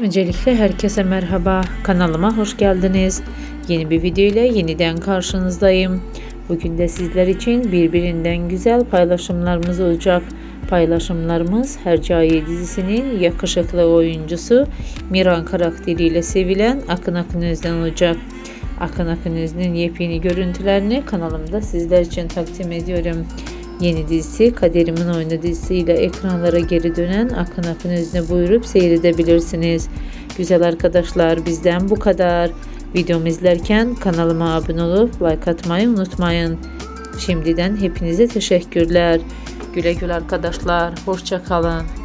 Öncelikle herkese merhaba. Kanalıma hoş geldiniz. Yeni bir video ile yeniden karşınızdayım. Bugün de sizler için birbirinden güzel paylaşımlarımız olacak. Paylaşımlarımız Hercai dizisinin yakışıklı oyuncusu Miran karakteriyle sevilen Akın Akın Özden olacak. Akın Akın Özden'in yepyeni görüntülerini kanalımda sizler için takdim ediyorum. Yeni dizisi Kaderimin Oyunu dizisiyle ekranlara geri dönen Akın Akın Özden'i buyurup seyredebilirsiniz. Güzel arkadaşlar bizden bu kadar. Videomu izlerken kanalıma abone olup like atmayı unutmayın. Şimdiden hepinize teşekkürler. Güle güle arkadaşlar. Hoşça kalın.